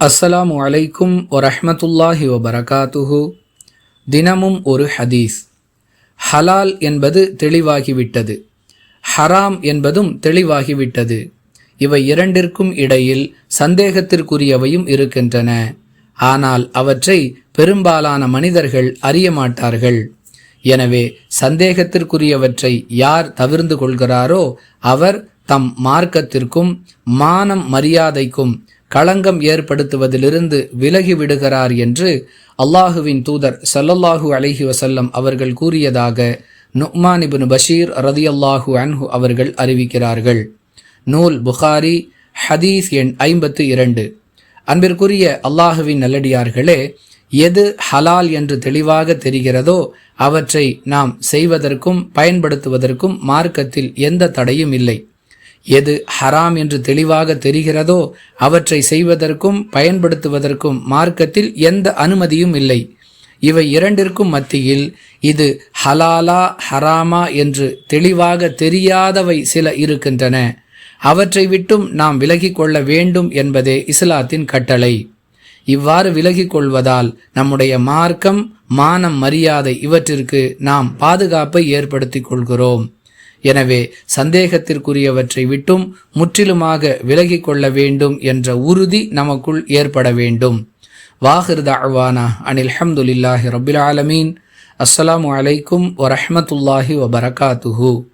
அஸ்ஸலாமு அலைக்கும் வரஹ்மத்துல்லாஹி வபரகாத்துஹு. தினமும் ஒரு ஹதீஸ். ஹலால் என்பது தெளிவாகிவிட்டது. ஹராம் என்பதும் தெளிவாகிவிட்டது. இவை இரண்டிற்கும் இடையில் சந்தேகத்திற்குரியவையும் இருக்கின்றன. ஆனால் அவற்றை பெரும்பாலான மனிதர்கள் அறிய மாட்டார்கள். எனவே சந்தேகத்திற்குரியவற்றை யார் தவிர்ந்து கொள்கிறாரோ அவர் தம் மார்க்கத்திற்கும் மானம் மரியாதைக்கும் களங்கம் ஏற்படுத்துவதிலிருந்து விலகிவிடுகிறார் என்று அல்லாஹுவின் தூதர் சல்லல்லாஹு அலஹி வசல்லம் அவர்கள் கூறியதாக நுக்மான் பஷீர் ரதியல்லாஹு அன்ஹு அவர்கள் அறிவிக்கிறார்கள். நூல் புகாரி ஹதீஸ் எண் ஐம்பத்து இரண்டு. அன்பிற்குரிய அல்லாஹுவின் நல்லடியார்களே எது ஹலால் என்று தெளிவாக தெரிகிறதோ அவற்றை நாம் செய்வதற்கும் பயன்படுத்துவதற்கும் மார்க்கத்தில் எந்த தடையும் இல்லை. எது ஹராம் என்று தெளிவாக தெரிகிறதோ அவற்றை செய்வதற்கும் பயன்படுத்துவதற்கும் மார்க்கத்தில் எந்த அனுமதியும் இல்லை. இவை இரண்டிற்கும் மத்தியில் இது ஹலாலா ஹராமா என்று தெளிவாக தெரியாதவை சில இருக்கின்றன. அவற்றை விட்டும் நாம் விலகிக் கொள்ள வேண்டும் என்பதே இஸ்லாத்தின் கட்டளை. இவ்வாறு விலகிக் கொள்வதால் நம்முடைய மார்க்கம் மானம் மரியாதை இவற்றிற்கு நாம் பாதுகாப்பை ஏற்படுத்திக் கொள்கிறோம். எனவே சந்தேகத்திற்குரியவற்றை விட்டும் முற்றிலுமாக விலகிக் கொள்ள வேண்டும் என்ற உறுதி நமக்குள் ஏற்பட வேண்டும். வாஹிர் தாழ்வானா அனில் அஹமதுல்லாஹி ரபில் ஆலமீன். அஸ்ஸலாமு அலைக்கும் வரஹமத்துல்லாஹி வபரகாத்துஹூ.